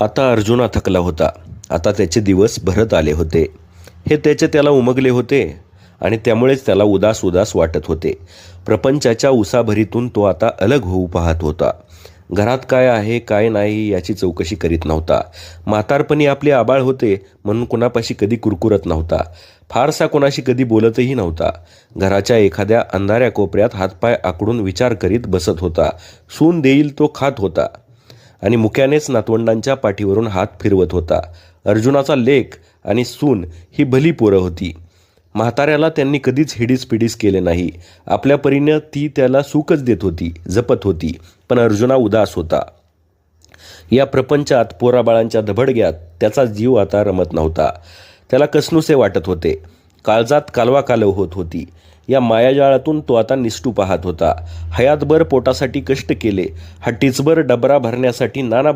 आता अर्जुना थकला होता. आता त्याचे दिवस भरत आले होते. हे त्याचे त्याला उमगले होते आणि त्यामुळेच त्याला उदास उदास वाटत होते. प्रपंचाच्या उसाभरीतून तो आता अलग होऊ पाहत होता. घरात काय आहे काय नाही याची चौकशी करीत नव्हता. म्हातारपणी आपले आबाळ होते म्हणून कुणापाशी कधी कुरकुरत नव्हता. फारसा कोणाशी कधी बोलतही नव्हता. घराच्या एखाद्या अंधाऱ्या कोपऱ्यात हातपाय आकडून विचार करीत बसत होता. सून देईल तो खात होता. आणि मुक्यानेच नातवंडांच्या पाठीवरून हात फिरवत होता. अर्जुनाचा लेख आणि सून ही भली पोरं होती. म्हाताऱ्याला त्यांनी कधीच हिडीस पिडीस केले नाही. आपल्या परीनं ती त्याला सुखच देत होती जपत होती पण अर्जुना उदास होता. या प्रपंचात पोराबाळांच्या धबडग्यात त्याचा जीव आता रमत नव्हता. त्याला कसनुसे वाटत होते. काळजात कालवा कालव होत होती. या मायाजाळातून तो आता निष्ठू पाहत होता. हयातभर पोटासाठी कष्ट केले. हट्टीचभर डबरा भरण्यासाठी नाना